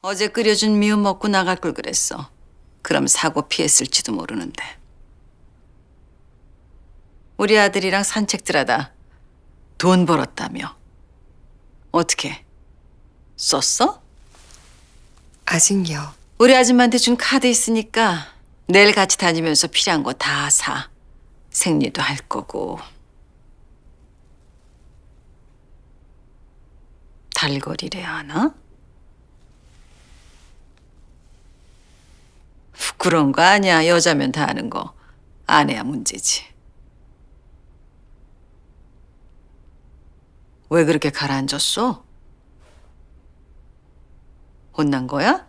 어제 끓여준 미음 먹고 나갈 걸 그랬어. 그럼 사고 피했을지도 모르는데. 우리 아들이랑 산책들 하다 돈 벌었다며. 어떻게? 썼어? 아직요. 우리 아줌마한테 준 카드 있으니까 내일 같이 다니면서 필요한 거 다 사. 생리도 할 거고. 달거리래야 하나? 부끄러운 거 아니야. 여자면 다 아는 거. 아내야 문제지. 왜 그렇게 가라앉았어? 혼난 거야?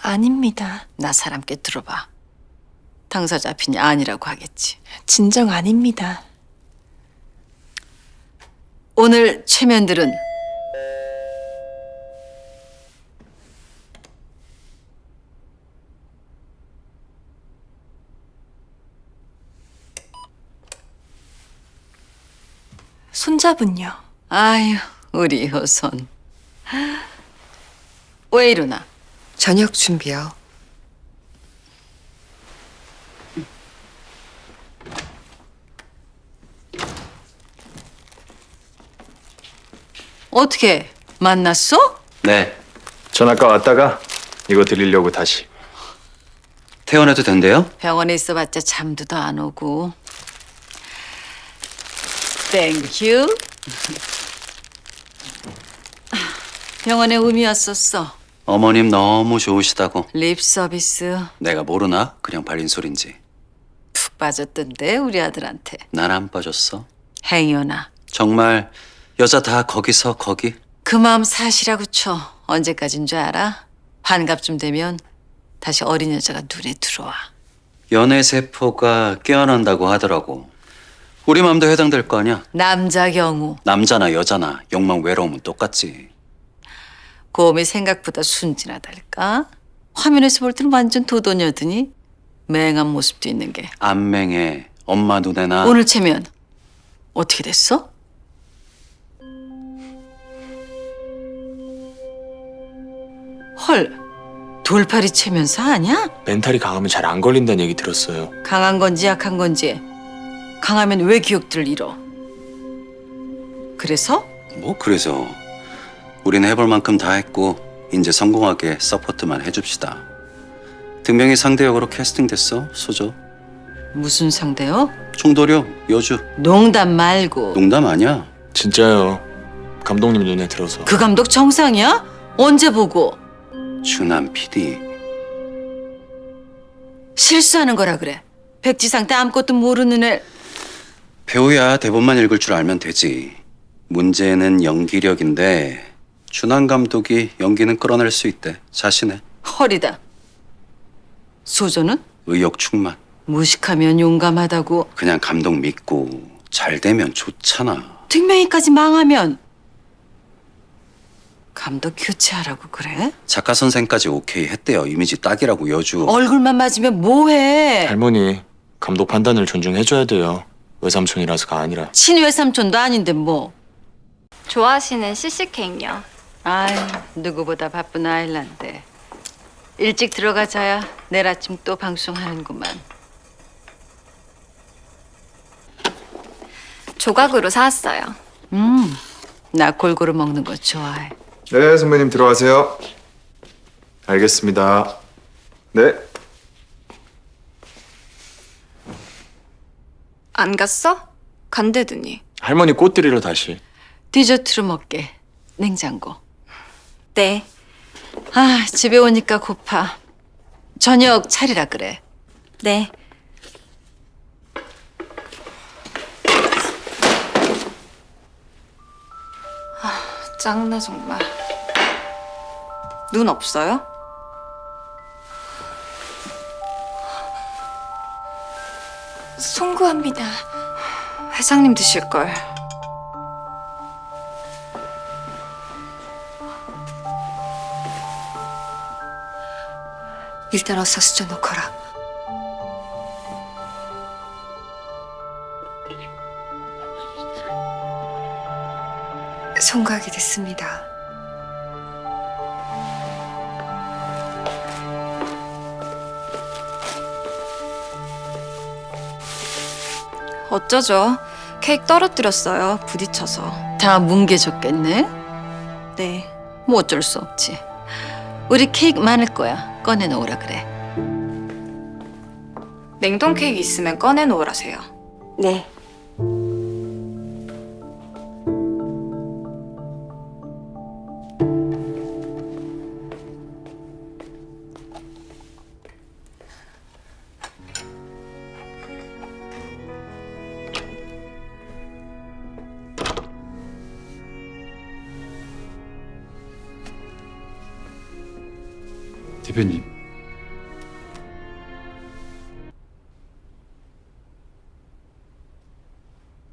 아닙니다. 나 사람께 들어봐. 당사자 앞이니 아니라고 하겠지. 진정 아닙니다. 오늘 최면들은 손잡은요. 아유 우리 효선 왜 이러나? 저녁 준비요. 어떻게 만났어? 네. 전 아까 왔다가 이거 드리려고 다시. 퇴원해도 된대요? 병원에 있어봤자 잠도 더 안 오고. 땡큐. 병원에 음이 왔었어. 어머님 너무 좋으시다고. 립 서비스 내가 모르나? 그냥 발린 소린지. 푹 빠졌던데 우리 아들한테. 난 안 빠졌어. 행여나. 정말 여자 다 거기서 거기. 그 마음 사시라고 쳐. 언제까진 줄 알아? 반갑쯤 되면 다시 어린 여자가 눈에 들어와. 연애 세포가 깨어난다고 하더라고. 우리 맘도 해당될 거 아니야? 남자 경우 남자나 여자나 욕망 외로움은 똑같지. 고음이 생각보다 순진하달까? 화면에서 볼 때는 완전 도도녀더니 맹한 모습도 있는 게. 안맹해. 엄마 눈에나 오늘 체면 어떻게 됐어? 헐, 돌팔이 체면서 아니야? 멘탈이 강하면 잘 안 걸린다는 얘기 들었어요. 강한 건지 약한 건지 강하면 왜 기억들을 잃어? 그래서 뭐 그래서 우리는 해볼 만큼 다 했고 이제 성공하게 서포트만 해줍시다. 등명이 상대 역으로 캐스팅됐어 소조. 무슨 상대요? 총도령 여주. 농담 말고 농담 아니야. 진짜요. 감독님 눈에 들어서. 그 감독 정상이야? 언제 보고 준한 PD. 실수하는 거라 그래? 백지상 때 아무것도 모르는 애 배우야 대본만 읽을 줄 알면 되지. 문제는 연기력인데 준한 감독이 연기는 끌어낼 수 있대. 자신의 헐이다. 소조는 의욕 충만. 무식하면 용감하다고 그냥 감독 믿고 잘 되면 좋잖아. 뒷명이까지 망하면 감독 교체하라고 그래? 작가 선생까지 오케이 했대요. 이미지 딱이라고 여주. 얼굴만 맞으면 뭐해? 할머니, 감독 판단을 존중해줘야 돼요. 외삼촌이라서가 아니라. 친외삼촌도 아닌데 뭐. 좋아하시는 CC케이크요. 아이 누구보다 바쁜 아일란데 일찍 들어가자야 내일 아침 또 방송하는구만. 조각으로 사왔어요. 음, 나 골고루 먹는 거 좋아해. 네, 선배님 들어가세요. 알겠습니다. 네. 안 갔어? 간대더니. 할머니 꽃 드리러 다시. 디저트로 먹게. 냉장고. 네. 아 집에 오니까 고파. 저녁 차리라 그래. 네. 아, 짱나 정말. 눈 없어요? 송구합니다. 회장님 드실 걸. 일단 어서 수저 놓거라. 송구하게 됐습니다. 어쩌죠? 케이크 떨어뜨렸어요. 부딪혀서. 다 뭉개졌겠네? 네. 뭐 어쩔 수 없지. 우리 케이크 많을 거야. 꺼내 놓으라 그래. 냉동 케이크 있으면 꺼내 놓으라세요. 네. 대표님,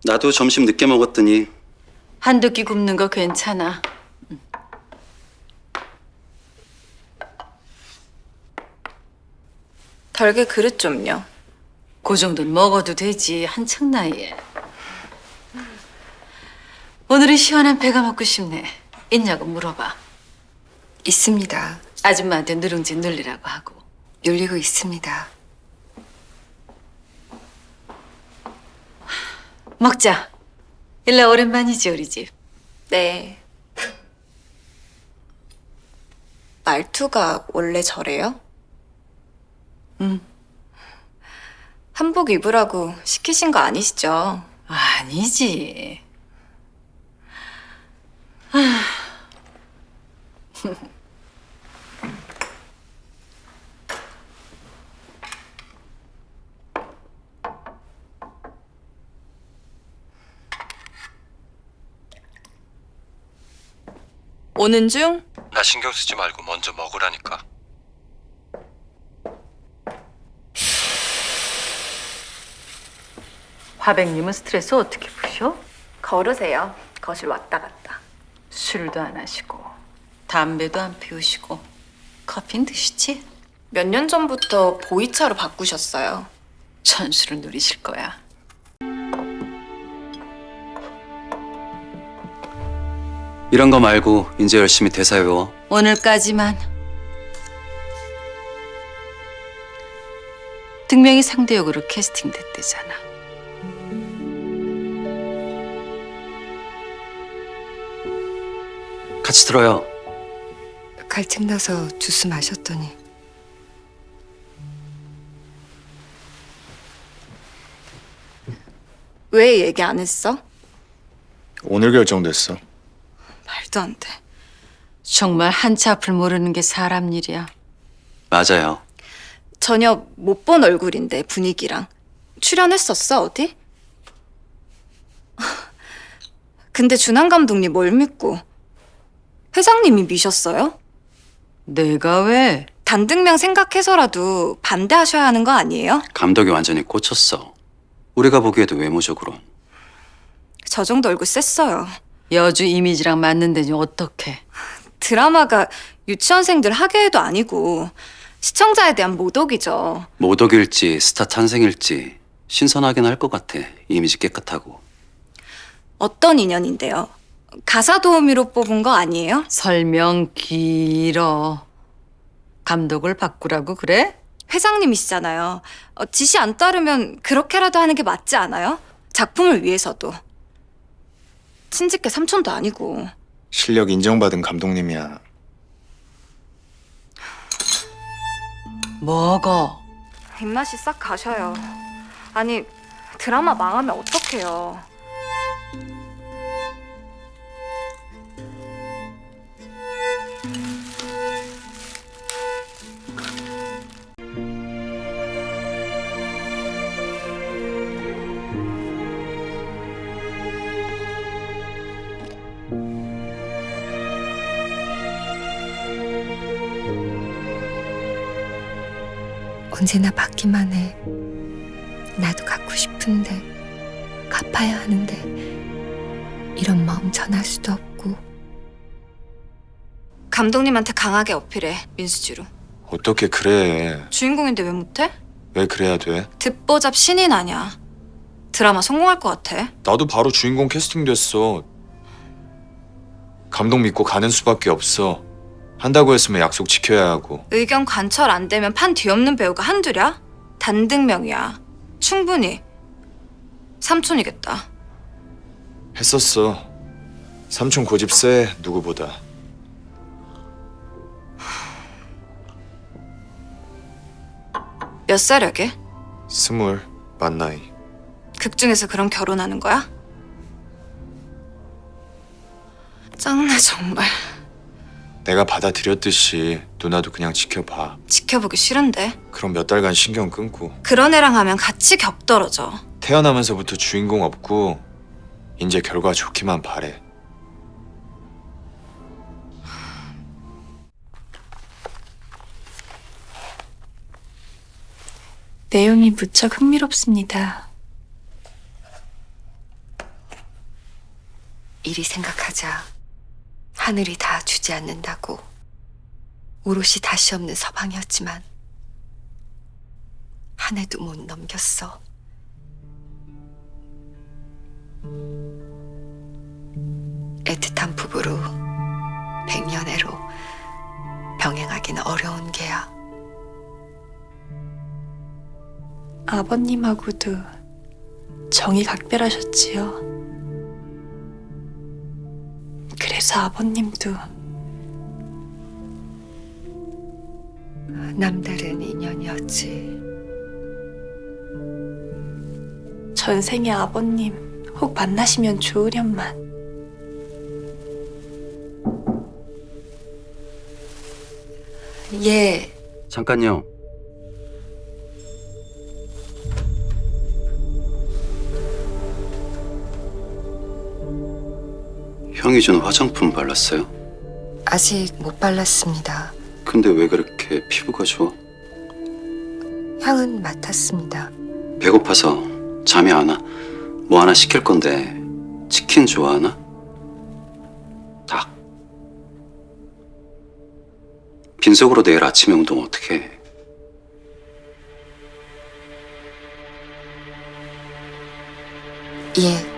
나도 점심 늦게 먹었더니 한두 끼 굽는 거 괜찮아. 덜게 그릇 좀요. 그 정도는 먹어도 되지. 한창 나이에. 오늘은 시원한 배가 먹고 싶네. 있냐고 물어봐. 있습니다. 아줌마한테 누룽지 눌리라고 하고. 눌리고 있습니다. 먹자. 일라 오랜만이지 우리 집. 네. 말투가 원래 저래요? 응. 한복 입으라고 시키신 거 아니시죠? 아니지. 오는 중? 나 신경 쓰지 말고 먼저 먹으라니까. 화백님은 스트레스 어떻게 푸셔? 걸으세요. 거실 왔다 갔다. 술도 안 하시고 담배도 안 피우시고 커피는 드시지? 몇 년 전부터 보이차로 바꾸셨어요. 천수를 누리실 거야. 이런 거 말고 이제 열심히 대사 외워. 오늘까지만. 등명이 상대 역으로 캐스팅됐대잖아. 같이 들어요. 갈증 나서 주스 마셨더니 왜 얘기 안 했어? 오늘 결정됐어. 말도 안 돼. 정말 한치 앞을 모르는 게 사람 일이야. 맞아요. 전혀 못 본 얼굴인데 분위기랑 출연했었어 어디? 근데 준한 감독님 뭘 믿고 회장님이 미셨어요? 내가 왜? 단등명 생각해서라도 반대하셔야 하는 거 아니에요? 감독이 완전히 꽂혔어. 우리가 보기에도 외모적으로. 저 정도 얼굴 셌어요. 여주 이미지랑 맞는데니 어떡해. 드라마가 유치원생들 하계회도 아니고 시청자에 대한 모독이죠. 모독일지 스타 탄생일지 신선하긴 할 것 같아. 이미지 깨끗하고. 어떤 인연인데요? 가사 도우미로 뽑은 거 아니에요? 설명 길어. 감독을 바꾸라고 그래? 회장님이시잖아요. 어, 지시 안 따르면 그렇게라도 하는 게 맞지 않아요? 작품을 위해서도. 친직계 삼촌도 아니고. 실력 인정받은 감독님이야. 먹어. 입맛이 싹 가셔요. 아니, 드라마 망하면 어떡해요. 언제나 받기만 해. 나도 갖고 싶은데 갚아야 하는데 이런 마음 전할 수도 없고 감독님한테 강하게 어필해, 민수지로. 어떻게 그래? 주인공인데 왜 못해? 왜 그래야 돼? 듣보잡 신인 아냐. 드라마 성공할 것 같아. 나도 바로 주인공 캐스팅 됐어. 감독 믿고 가는 수밖에 없어. 한다고 했으면 약속 지켜야 하고. 의견 관철 안 되면 판 뒤엎는 배우가 한둘이야? 단등명이야. 충분히. 삼촌이겠다. 했었어. 삼촌 고집 세 누구보다. 몇 살이게? 스물 만 나이. 극 중에서 그럼 결혼하는 거야? 짱나 정말. 내가 받아들였듯이 누나도 그냥 지켜봐. 지켜보기 싫은데. 그럼 몇 달간 신경 끊고 그런 애랑 하면 같이 격떨어져. 태어나면서부터 주인공 없고 이제 결과 좋기만 바래. 내용이 무척 흥미롭습니다. 이리 생각하자. 하늘이 다 주지 않는다고. 오롯이 다시 없는 서방이었지만 한 해도 못 넘겼어. 애틋한 부부로 백년애로 병행하기는 어려운 게야. 아버님하고도 정이 각별하셨지요. 그래서 아버님도 남다른 인연이었지. 전생의 아버님 혹 만나시면 좋으련만 예, 잠깐요. 형이 준 화장품 발랐어요? 아직 못 발랐습니다. 근데 왜 그렇게 피부가 좋아? 향은 맡았습니다. 배고파서 잠이 안 와. 뭐 하나 시킬 건데 치킨 좋아하나? 닭. 빈속으로 내일 아침에 운동 어떻게 해? 예,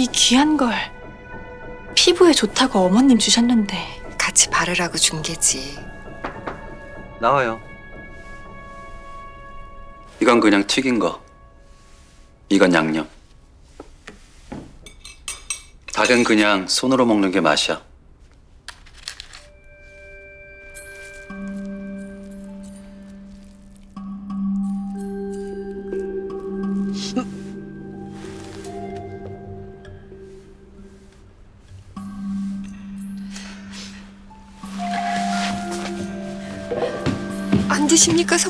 이 귀한 걸 피부에 좋다고 어머님 주셨는데 같이 바르라고 준 게지. 나와요. 이건 그냥 튀긴 거. 이건 양념. 닭은 그냥 손으로 먹는 게 맛이야.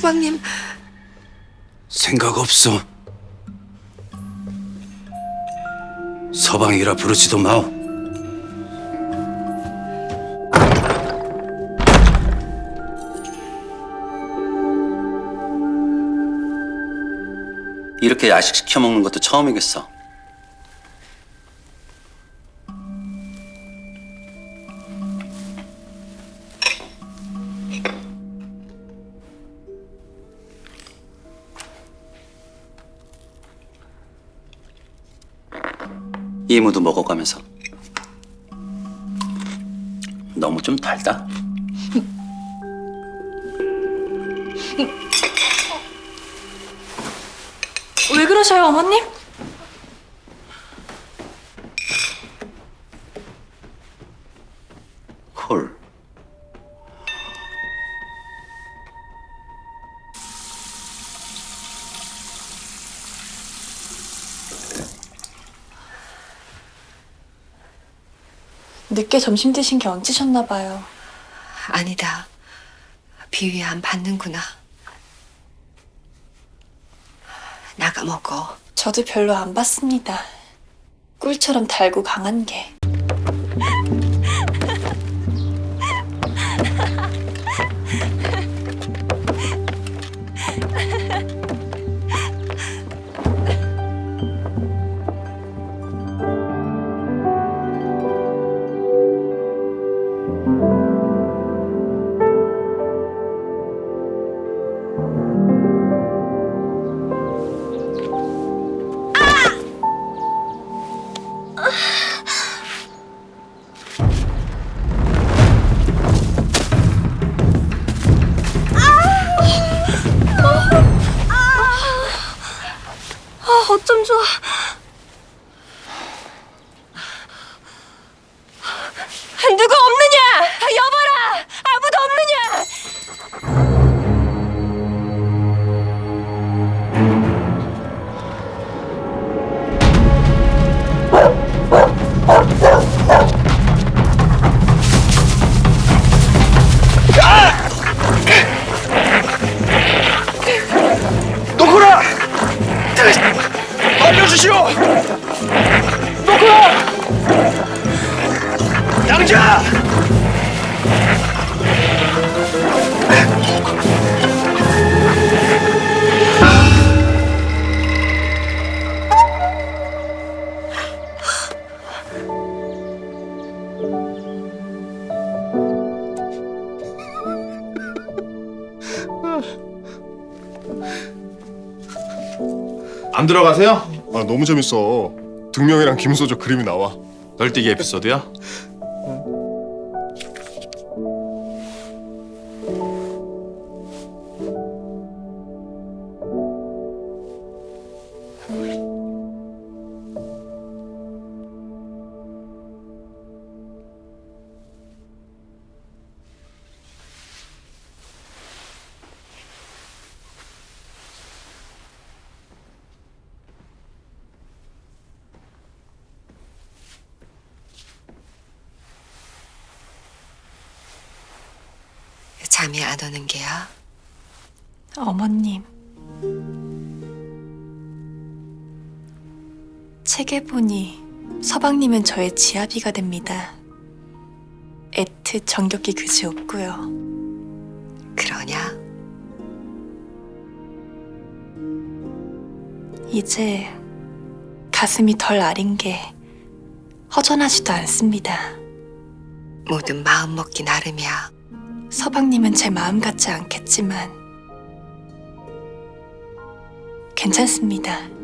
서방님? 생각 없어. 서방이라 부르지도 마오. 이렇게 야식 시켜 먹는 것도 처음이겠어. 이모도 먹어가면서. 너무 좀 달다. 왜 그러셔요, 어머님? 늦게 점심 드신 게 얹히셨나 봐요. 아니다. 비위 안 받는구나. 나가 먹어. 저도 별로 안 받습니다. 꿀처럼 달고 강한 게. 들어가세요? 아 너무 재밌어. 등명이랑 김소조 그림이 나와. 널뛰기 에피소드야? 잠이 안 오는 게야? 어머님. 책에 보니 서방님은 저의 지아비가 됩니다. 애트 정겹게 그지 없고요. 그러냐? 이제 가슴이 덜 아린 게 허전하지도 않습니다. 모든 마음 먹기 나름이야. 서방님은 제 마음 같지 않겠지만 괜찮습니다.